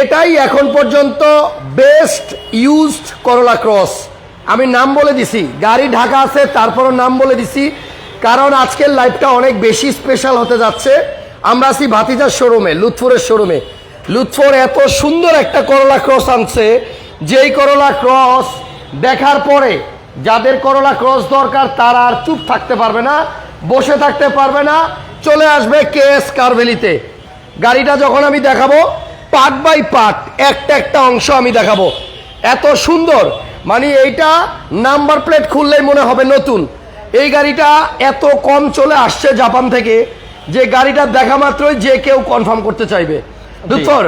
এটাই এখন পর্যন্ত বেস্ট ইউজড করলা ক্রস আমি নাম বলে দিছি, গাড়ি ঢাকা আছে, তারপরও নাম বলে দিছি, কারণ আজকের লাইভটা অনেক বেশি স্পেশাল হতে যাচ্ছে। আমরা আছি ভাতিজার শোরুমে লুৎফুরের শোরুমে লুৎফুর এত সুন্দর একটা করলা ক্রস আনছে, যেই করলা ক্রস দেখার পরে যাদের করলা ক্রস দরকার, তারা আর চুপ থাকতে পারবে না, বসে থাকতে পারবে না। চলে আসবে কে এস কারভেলিতে গাড়িটা যখন আমি দেখাবো পার্ট বাই পার্ট একটা একটা অংশ আমি দেখাবো। এত সুন্দর মানে এইটা নাম্বার প্লেট খুললেই মনে হবে নতুন। এই গাড়িটা এত কম চলে আসছে জাপান থেকে যে গাড়িটা দেখা মাত্রই যে কেউ কনফার্ম করতে চাইবে। দুঃখর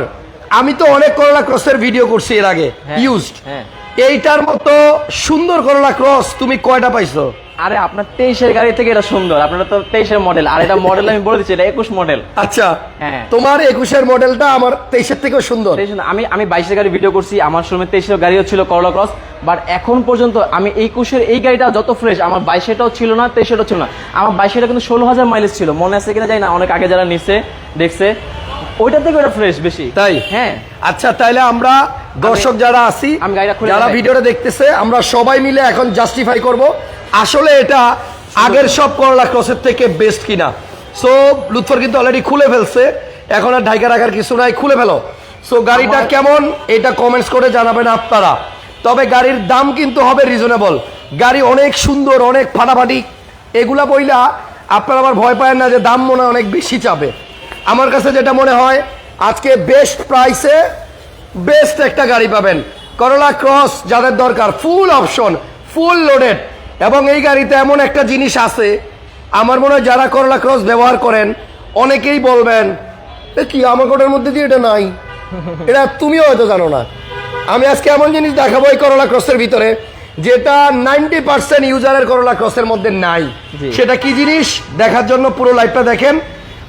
আমি তো অনেক করলা ক্রসের ভিডিও করছি এর আগে হ্যাঁ, ইউজড হ্যাঁ। এইটার মতো সুন্দর করলা ক্রস তুমি কয়টা পাইছো? আরে আপনার তেইশের গাড়ি থেকে এটা সুন্দর। আপনারা তো তেইশের মডেল আর এটা মডেল আমি বলে দিচ্ছি এটা একুশ মডেল আচ্ছা হ্যাঁ। তোমার একুশের মডেলটা আমার তেইশের থেকেও সুন্দর। আমি আমি বাইশের গাড়ি ভিডিও করছি আমার সময় তেইশের গাড়িও ছিল করলা ক্রস বাট এখন পর্যন্ত আমি একুশের এই গাড়িটা যত ফ্রেশ আমার বাইশেটাও ছিল না তেইশেটাও ছিল না। আমার বাইশেটা কিন্তু ষোলো হাজার মাইলেজ ছিল। মনে আছে কিনা যাই না অনেক আগে যারা নিচ্ছে দেখছে। ওইটার থেকে ওটা ফ্রেশ বেশি। তাই? হ্যাঁ। আচ্ছা তাইলে আমরা দর্শক যারা আছি যারা ভিডিওটা দেখতেছে আমরা সবাই মিলে এখন জাস্টিফাই করব। আসলে এটা আগের সব করলা ক্রসের থেকে বেস্ট কিনা। সো লুৎফর কিন্তু অলরেডি খুলে ফেলছে। এখন আর ঢাইকা রাখার কিছু নাই খুলে ফেলো। সো গাড়িটা কেমন এটা কমেন্টস করে জানাবেন আপনারা। তবে গাড়ির দাম কিন্তু হবে রিজনেবল গাড়ি অনেক সুন্দর অনেক ফাটাফাটি। এগুলা বইলা আপনারা আবার ভয় পায় না যে দাম মনে হয় অনেক বেশি চাবে আমার কাছে যেটা মনে হয় আজকে বেস্ট প্রাইসে বেস্ট একটা গাড়ি পাবেন। করলা ক্রস যাদের দরকার ফুল অপশন ফুল লোডেড এবং এই গাড়িতে এমন একটা জিনিস আছে আমার মনে হয় যারা করলা ক্রস ব্যবহার করেন অনেকেই বলবেন "এ কি আমার কোটার মধ্যে দিয়ে এটা নাই? এটা তুমিও হয়তো জানো না। আমি আজকে এমন জিনিস দেখাবো এই করলা ক্রসের ভিতরে যেটা নাইনটি পার্সেন্ট ইউজারের করলা ক্রসের মধ্যে নাই। সেটা কি জিনিস? দেখার জন্য পুরো লাইভটা দেখেন।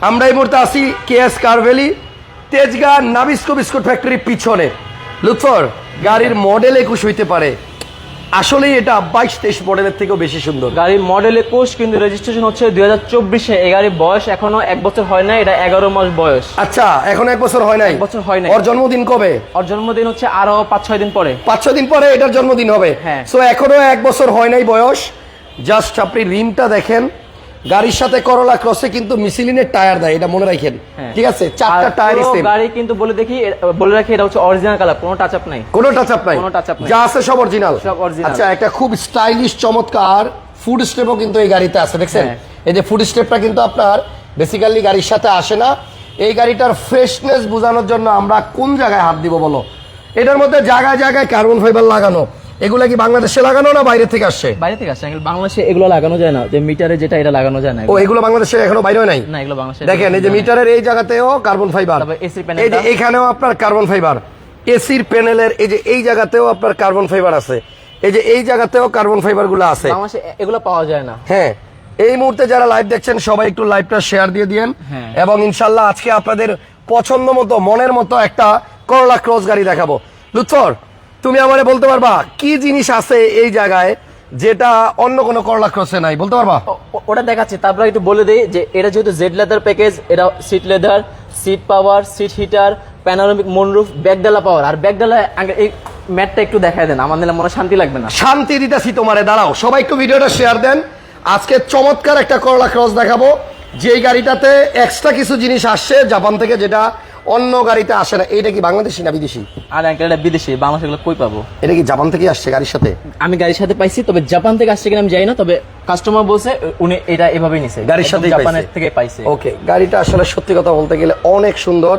আমরা এই মুহূর্তে আসি কে এস কারভেলি তেজগাঁ নাবিস্কো বিস্কুট ফ্যাক্টরির পিছনে। লুৎফর গাড়ির মডেল একুশ হইতে পারে। আসলেই এটা বাইশ তেইশ মডেলের থেকেও বেশি সুন্দর। গাড়ির মডেল একুশ কিন্তু রেজিস্ট্রেশন হচ্ছে দুই হাজার চব্বিশে। এই গাড়ির বয়স এখনও এক বছর হয় না এটা এগারো মাস বয়স। আচ্ছা এখন এক বছর হয় নাই? এক বছর হয় নাই। ওর জন্মদিন কবে? ওর জন্মদিন হচ্ছে আরও পাঁচ ছয় দিন পরে। পাঁচ ছয় দিন পরে এটার জন্মদিন হবে। হ্যাঁ। সো এখনও এক বছর হয় নাই বয়স। জাস্ট আপনি রিমটা দেখেন। গাড়ির সাথে করলা ক্রসে কিন্তু মিসিলিনের টায়ার দেয় এটা মনে রাখেন। হ্যাঁ। ঠিক আছে? চারটা আর টায়ারই সেম গাড়ি কিন্তু বলে দেখি বলে রাখি এটা হচ্ছে অরিজিনাল কালার কোনো টাচ আপ নাই। কোনো টাচ আপ নাই। কোনো touch up নাই। যা আছে সব অরিজিনাল সব original। আচ্ছা একটা খুব স্টাইলিশ চমৎকার ফুড স্টেপও কিন্তু এই গাড়িতে আছে দেখছেন? হ্যাঁ। এই যে ফুড স্টেপটা কিন্তু আপনার বেসিক্যালি গাড়ির সাথে আসে না। এই গাড়িটার ফ্রেশনেস বোঝানোর জন্য আমরা কোন জায়গায় হাত দিব বলো? এটার মধ্যে জায়গায় জায়গায় কার্বন ফাইবার লাগানো। এগুলা কি বাংলাদেশে লাগানো না বাইরে থেকে আসছে? বাইরে থেকে আসছে বাংলাদেশে এগুলো লাগানো যায় না। যে মিটারে যেটা এটা লাগানো যায় না ও এগুলো। বাংলাদেশে এখনও বাইরে নাই? না এগুলো বাংলাদেশে দেখেন এই যে মিটারের এই জায়গাতেও কার্বন ফাইবার এই যে এখানেও আপনার কার্বন ফাইবার এসির প্যানেলের এই যে এই জায়গাতেও আপনার কার্বন ফাইবার আছে। এই যে এই জায়গাতেও কার্বন ফাইবারগুলো আছে। বাংলাদেশে এগুলো পাওয়া যায় না। হ্যাঁ এই মুহূর্তে যারা লাইভ দেখছেন সবাই একটু লাইভটা শেয়ার দিয়ে দিয়েন। হ্যাঁ। এবং ইনশাল্লাহ আজকে আপনাদের পছন্দ মতো মনের মতো একটা করলা ক্রস গাড়ি দেখাবো। লুৎফর তুমি আমারে বলতে পারবা কি জিনিস আছে এই জায়গায় যেটা অন্য কোনো করলা ক্রসে নাই বলতে পারবা? ওটা দেখাচ্ছি তারপরে একটু বলে দিই যে এটা যেহেতু জেড লেদার প্যাকেজ এটা seat leather seat power seat heater panoramic moonroof ব্যাকডালা power আর ব্যাকডালা এই ম্যাটটা একটু দেখায় দেন আমাদের মনে শান্তি লাগবে না। শান্তি দিতেছি তোমারে দাঁড়াও সবাই একটু ভিডিওটা শেয়ার দেন। আজকে চমৎকার একটা করলা ক্রস দেখাবো যেই গাড়িটাতে এক্সট্রা কিছু জিনিস আসছে জাপান থেকে যেটা অন্য গাড়িতে আসে না এটা কি বাংলাদেশি না বিদেশি? আর আঙ্কেল এটা বিদেশি বাংলাদেশে এগুলো কই পাবো? এটা কি জাপান থেকে আসছে গাড়ির সাথে? আমি গাড়ির সাথে পাইছি তবে জাপান থেকে আসছে কিনা আমি জানি না তবে কাস্টমার বলছে উনি এটা এভাবেই নিছে। গাড়ির সাথে জাপান জাপানের থেকে পাইছে। ওকে গাড়িটা আসলে সত্যি কথা বলতে গেলে অনেক সুন্দর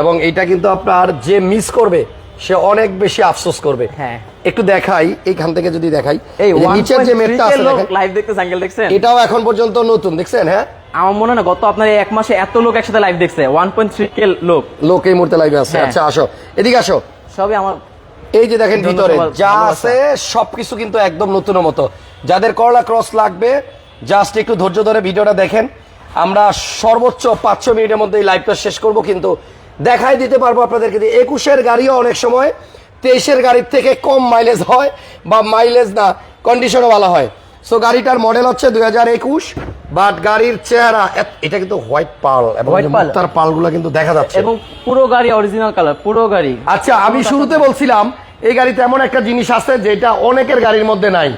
এবং এটা কিন্তু আপনার যে মিস করবে সে অনেক বেশি আফসোস করবে। হ্যাঁ। একটু দেখাই এইখান থেকে যদি দেখাই। এই নিচের যে মেটটা আছে লাইভ দেখতে আঙ্কেল দেখছেন? এটাও এখন পর্যন্ত নতুন দেখছেন হ্যাঁ? আমার মনে না গত আপনার এক মাসে এত লোক একসাথে লাইভ দেখছে। ওয়ান পয়েন্ট থ্রি কে লোক। লোক এই মুহূর্তে লাইভে আছে। হ্যাঁ। আচ্ছা আসো। এদিকে আসো। সবই আমার এই যে দেখেন ভিতরে যা আছে সবকিছু কিন্তু একদম নতুনের মতো। যাদের করলা ক্রস লাগবে জাস্ট একটু ধৈর্য ধরে ভিডিওটা দেখেন। আমরা সর্বোচ্চ পাঁচশো মিনিটের মধ্যে এই লাইভটা শেষ করব কিন্তু দেখাই দিতে পারব আপনাদেরকে একুশের গাড়িও অনেক সময় তেইশের গাড়ির থেকে কম মাইলেজ হয় বা মাইলেজ না কন্ডিশনও ভালো হয়। সো গাড়িটার মডেল হচ্ছে দুই হাজার একুশ বাট গাড়ির চেহারা এটা কিন্তু হোয়াইট পাল এবং? তার পালগুলো কিন্তু দেখা যাচ্ছে। এবং পুরো গাড়ি অরিজিনাল কালার পুরো গাড়ি। আচ্ছা আমি শুরুতে বলছিলাম এই গাড়িতে এমন একটা জিনিস আছে যেটা অনেকের গাড়ির মধ্যে নাই।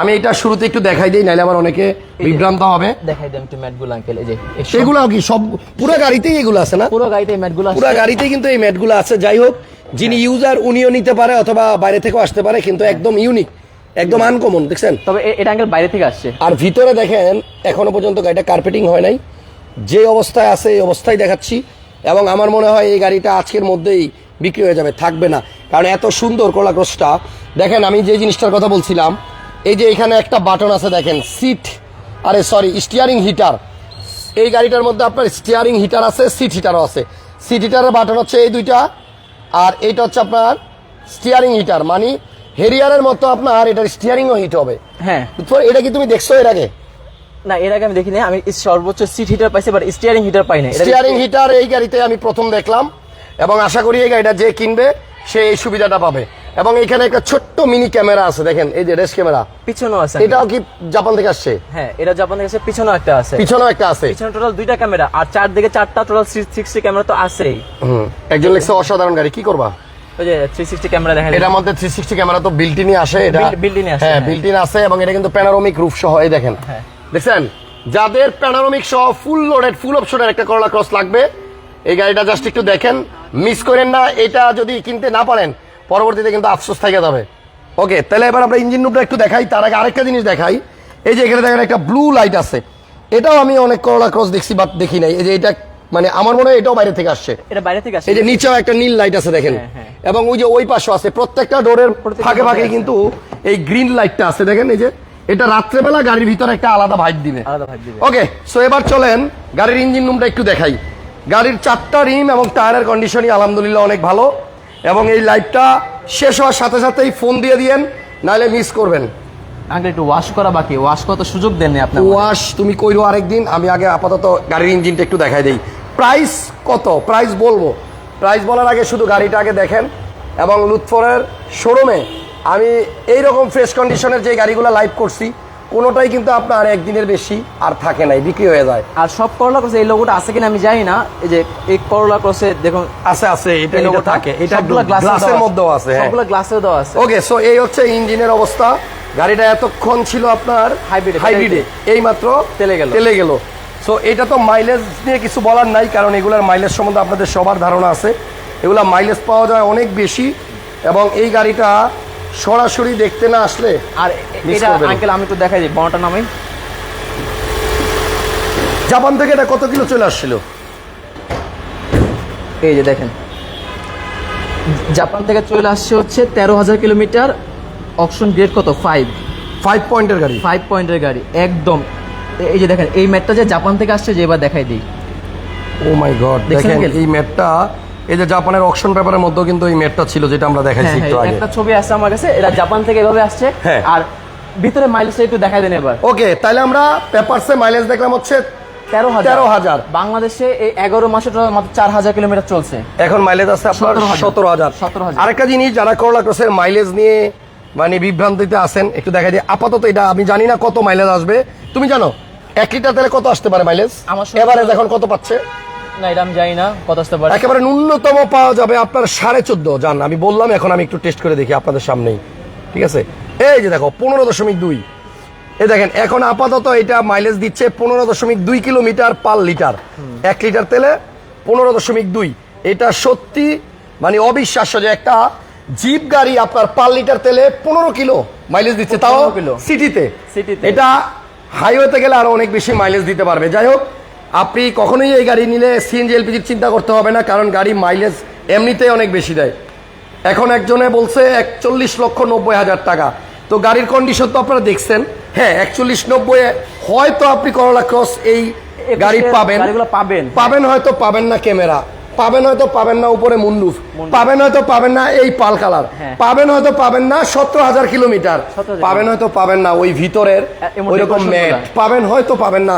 আমি এটা শুরুতে একটু দেখাই দিই নাহলে আবার অনেকে বিভ্রান্ত হবে। দেখাই দেন একটু ম্যাটগুলো আঙ্কেল এই যে সেগুলো কি সব পুরো গাড়িতেই এগুলো আছে না? পুরো গাড়িতে ম্যাটগুলো পুরো গাড়িতেই কিন্তু এই ম্যাটগুলো আছে। যাই হোক যিনি ইউজার উনিও নিতে পারে অথবা বাইরে থেকেও আসতে পারে কিন্তু একদম ইউনিক একদম আনকমন দেখছেন? তবে এটা আঙ্কেল বাইরে থেকে আসছে। আর ভিতরে দেখেন এখনও পর্যন্ত গাড়িটা কার্পেটিং হয় নাই। যে অবস্থায় আছে এই অবস্থায় দেখাচ্ছি। এবং আমার মনে হয় এই গাড়িটা আজকের মধ্যেই বিক্রি হয়ে যাবে থাকবে না। কারণ এত সুন্দর কোলা ক্রসটা। দেখেন আমি যে জিনিসটার কথা বলছিলাম এই যে এখানে একটা বাটন আছে দেখেন সিট আরে সরি স্টিয়ারিং হিটার এই গাড়িটার মধ্যে আপনার স্টিয়ারিং হিটার আছে সিট হিটারও আছে। সিট হিটারের বাটন হচ্ছে এই দুইটা আর এইটা হচ্ছে আপনার স্টিয়ারিং হিটার মানে হেরিয়ারের মতো আপনার এটার স্টিয়ারিংও হিট হবে। হ্যাঁ। এটা কি তুমি দেখছ এর আগে? না এর আগে আমি দেখিনি আমি সর্বোচ্চ সিট হিটার পাইছি বাট স্টিয়ারিং হিটার পাই না স্টিয়ারিং হিটার এই গাড়িতে আমি প্রথম দেখলাম এবং আশা করি এই গাড়িটা যে কিনবে সে এই সুবিধাটা পাবে। এবং এখানে একটা ছোট্ট মিনি ক্যামেরা আছে দেখেন এই যে রেস ক্যামেরা। পিছনেও আছে এটাও কি জাপান থেকে আসছে? হ্যাঁ এটা জাপান থেকে এসে পিছনেও একটা আছে। পিছনেও একটা আছে। পিছনে টোটাল দুইটা ক্যামেরা আর চারদিকে চারটা টোটাল সিক্সটি ক্যামেরা তো আছেই। হুম একজন লিখছে অসাধারণ গাড়ি কি করবা? ওই যে থ্রি সিক্সটি ক্যামেরা দেখা যায়। এটার মধ্যে থ্রি সিক্সটি ক্যামেরা তো বিল্টিনই আসে এটা Built- built-in আসে, হ্যাঁ হ্যাঁ। বিল্টিন আছে এবং এটা কিন্তু প্যানারোমিক রূপ সহ এই দেখেন। হ্যাঁ। দেখছেন? যাদের প্যানারোমিক সহ ফুল লোডেড ফুল অপশনের একটা করলা ক্রস লাগবে এই গাড়িটা জাস্ট একটু দেখেন। মিস করেন না এটা যদি কিনতে না পারেন পরবর্তীতে কিন্তু আফসোস থেকে যাবে। ওকে তাহলে এবার আমরা ইঞ্জিন রুমটা একটু দেখাই তার আগে আরেকটা জিনিস দেখাই। এই যে এখানে দেখেন একটা ব্লু লাইট আছে। এটাও আমি অনেক করলা ক্রস দেখছি বাট দেখি নাই। এই যে এটা মানে আমার মনে হয় এটাও বাইরে থেকে আসছে। এটা বাইরে থেকে আসে এই যে নিচেও একটা নীল লাইট আছে দেখেন। হ্যাঁ, হ্যাঁ। এবং ওই যে ওই পাশে আছে প্রত্যেকটা ডোরের ফাঁকে ফাঁকে কিন্তু এই গ্রিন লাইটটা আছে। দেখেন এই যে এটা রাত্রেবেলা গাড়ির ভিতরে একটা আলাদা ভাইব দিবে। আলাদা ভাইব দিবে। ওকে সো এবার চলেন গাড়ির ইঞ্জিন রুমটা একটু দেখাই। গাড়ির চারটা রিম এবং টায়ারের কন্ডিশনই আলহামদুলিল্লাহ অনেক ভালো এবং এই লাইটটা শেষ হওয়ার সাথে সাথেই ফোন দিয়ে দিয়েন নাহলে মিস করবেন। আঙ্কেল একটু ওয়াশ করা বাকি। ওয়াশ করা তো সুযোগ দেননি আপনার ওয়াশ তুমি কইরো আরেকদিন? আমি আগে আপাতত গাড়ির ইঞ্জিনটা একটু দেখাই দেই। প্রাইস কত? প্রাইস বলব। প্রাইস বলার আগে শুধু গাড়িটা আগে দেখেন এবং লুৎফরের শোরুমে আমি এই রকম ফ্রেশ কন্ডিশনের যে গাড়িগুলো লাইভ করছি কোনোটাই কিন্তু আপনার একদিনের বেশি আর থাকে নাই বিক্রি হয়ে যায়। আর সব করলা ক্রসে এই লোগোটা আছে কিনা আমি জানি না। এই যে এই করলা ক্রসে দেখুন আছে আছে এটা এটা থাকে এটা গ্লাসের মধ্যেও আছে হ্যাঁ। সবগুলো গ্লাসেও দেওয়া আছে। ওকে সো এই হচ্ছে ইঞ্জিনের অবস্থা। গাড়িটা এতক্ষণ ছিল আপনার এ, হাইব্রিডে এই মাত্র তেলে গেল। তেলে গেল। সো এটা তো মাইলেজ নিয়ে কিছু বলার নাই কারণ এগুলার মাইলেজ সম্বন্ধে আপনাদের সবার ধারণা আছে। এগুলা মাইলেজ পাওয়া যায় অনেক বেশি এবং এই গাড়িটা সরাসরি দেখতে না আসলে আর এটা আঙ্কেল আমি একটু দেখাই দিই বনটা নামাই জাপান থেকে এটা কত কিলো চলে আসছিল? এই যে দেখেন। জাপান থেকে চলে আসছে হচ্ছে তেরো হাজার কিলোমিটার অপশন গ্রেড কত? ফাইভ ফাইভ পয়েন্টের গাড়ি। ফাইভ পয়েন্টের গাড়ি একদম। এই যে দেখেন এই ম্যাটটা যে জাপান থেকে আসছে যে এবার দেখাই দিই। ও মাই গড দেখেন এই ম্যাপটা এই যে জাপানের অকশন পেপারের মধ্যেও কিন্তু এই ম্যাপটা ছিল যেটা আমরা দেখাইছি হ্যাঁ একটু হ্যাঁ আগে। একটা ছবি আসছে আমার কাছে এটা জাপান থেকে এভাবে আসছে। হ্যাঁ। আর ভিতরে মাইলেজটা একটু দেখাই দেন এবার। ওকে তাহলে আমরা পেপারসে মাইলেজ দেখলাম হচ্ছে তেরো হাজার। তেরো হাজার। বাংলাদেশে এই এগারো মাসে মাত্র চার হাজার কিলোমিটার চলছে। এখন মাইলেজ আছে আপনার 17,000 সতেরো হাজার। 17,000 আরেকটা জিনিস যারা করলা ক্রসের মাইলেজ নিয়ে মানে বিভ্রান্তিতে আছেন একটু দেখা যায় আপাতত এটা আমি জানি না কত মাইলেজ আসবে। তুমি জানো এক লিটার তেলে কত আসতে পারে মাইলেজ আমার এভারেজ এখন কত পাচ্ছে? না এটা আমি জানি না কত আসতে পারে। একেবারে ন্যূনতম পাওয়া যাবে আপনার সাড়ে চোদ্দ। জান আমি বললাম এখন আমি একটু টেস্ট করে দেখি আপনাদের সামনেই। ঠিক আছে? এই যে দেখো পনেরো দশমিক দুই। এই দেখেন এখন আপাতত এটা মাইলেজ দিচ্ছে পনেরো দশমিক দুই কিলোমিটার পার লিটার। এক লিটার তেলে পনেরো দশমিক দুই। এটা সত্যি মানে অবিশ্বাস্য যে একটা জিপ গাড়ি আপনার পার লিটার তেলে পনেরো কিলো মাইলেজ দিচ্ছে তাও 15 কিলো। সিটিতে সিটিতে। এটা হাইওয়েতে গেলে আরও অনেক বেশি মাইলেজ দিতে পারবে। যাই হোক আপনি কখনোই এই গাড়ি নিলে সিএনজি এলপিজির চিন্তা করতে হবে না কারণ গাড়ি মাইলেজ এমনিতেই অনেক বেশি দেয় এখন একজনে বলছে একচল্লিশ লক্ষ নব্বই হাজার টাকা তো গাড়ির কন্ডিশন তো আপনারা দেখছেন হ্যাঁ একচল্লিশ নব্বই হয়তো আপনি করলা ক্রস এই গাড়ি পাবেন পাবেন। পাবেন হয়তো পাবেন না ক্যামেরা পাবেন হয়তো পাবেন না উপরে মুন্ডুফ পাবেন হয়তো পাবেন না এই পাল কালার হ্যাঁ। পাবেন হয়তো পাবেন না সতেরো হাজার কিলোমিটার পাবেন হয়তো পাবেন না ওই ভিতরের এমন ওই রকম ম্যাট পাবেন হয়তো পাবেন না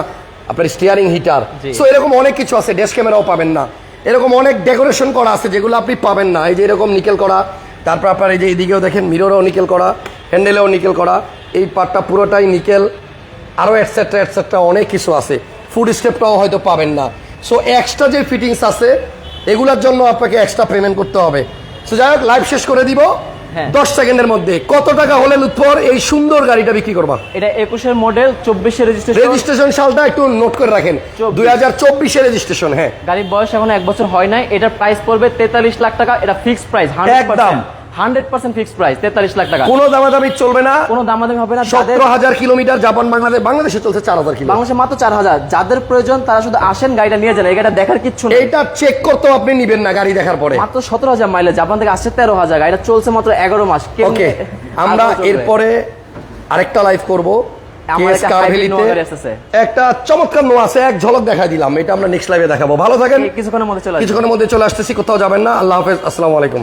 আপনার স্টিয়ারিং হিটার সো এরকম অনেক কিছু আছে ড্যাশ ক্যামেরাও পাবেন না। এরকম অনেক ডেকোরেশন করা আছে যেগুলো আপনি পাবেন না। এই যে এরকম নিকেল করা তারপর আপনার এই যে এইদিকেও দেখেন মিররও নিকেল করা হ্যান্ডেলেও নিকেল করা। এই পার্টটা পুরোটাই নিকেল আরও এটসেট্রা এটসেট্রা অনেক কিছু আছে। ফুড স্টেপটাও হয়তো পাবেন না। সো এক্সট্রা যে ফিটিংস আছে এগুলোর জন্য আপনাকে এক্সট্রা পেমেন্ট করতে হবে। সো যাই হোক লাইভ শেষ করে দিব। দশ সেকেন্ডের মধ্যে। কত টাকা হলে লুৎফর এই সুন্দর গাড়িটা বিক্রি করবা? এটা একুশের মডেল চব্বিশের রেজিস্ট্রেশন রেজিস্ট্রেশন সালটা একটু নোট করে রাখেন। দুই হাজার চব্বিশে রেজিস্ট্রেশন হ্যাঁ। গাড়ির বয়স এখন এক বছর হয় নাই এটার প্রাইস পড়বে তেতাল্লিশ লাখ টাকা এটা ফিক্সড প্রাইস একদম। হান্ড্রেড পার্সেন্ট ফিক্সড প্রাইস তেতাল্লিশ লাখ টাকা। কোনো দামাদামি চলবে না। কোনো দামাদামি হবে না সতেরো হাজার কিলোমিটার জাপান বাংলাদেশ বাংলাদেশে চলছে চার হাজার কিলো বাংলাদেশে মাত্র চার হাজার। যাদের প্রয়োজন তারা শুধু আসেন গাড়িটা নিয়ে যান এই গাড়িটা দেখার কিচ্ছু নেই। এইটা চেক করতেও আপনি নিবেন না গাড়ি দেখার পরে। মাত্র সতেরো হাজার মাইলেজ জাপান থেকে আসছে তেরো হাজার। গাড়িটা চলছে মাত্র এগারো মাস। ওকে আমরা এরপরে আরেকটা লাইভ করব। একটা চমৎকার নো আছে এক ঝলক দেখাই দিলাম। এটা আমরা নেক্সট লাইভে দেখাবো। ভালো থাকেন। কিছুক্ষণের মধ্যে চলে কিছুক্ষণের মধ্যে চলে আসতেছি কোথাও যাবেন না। আল্লাহ হাফেজ আসসালামু আলাইকুম।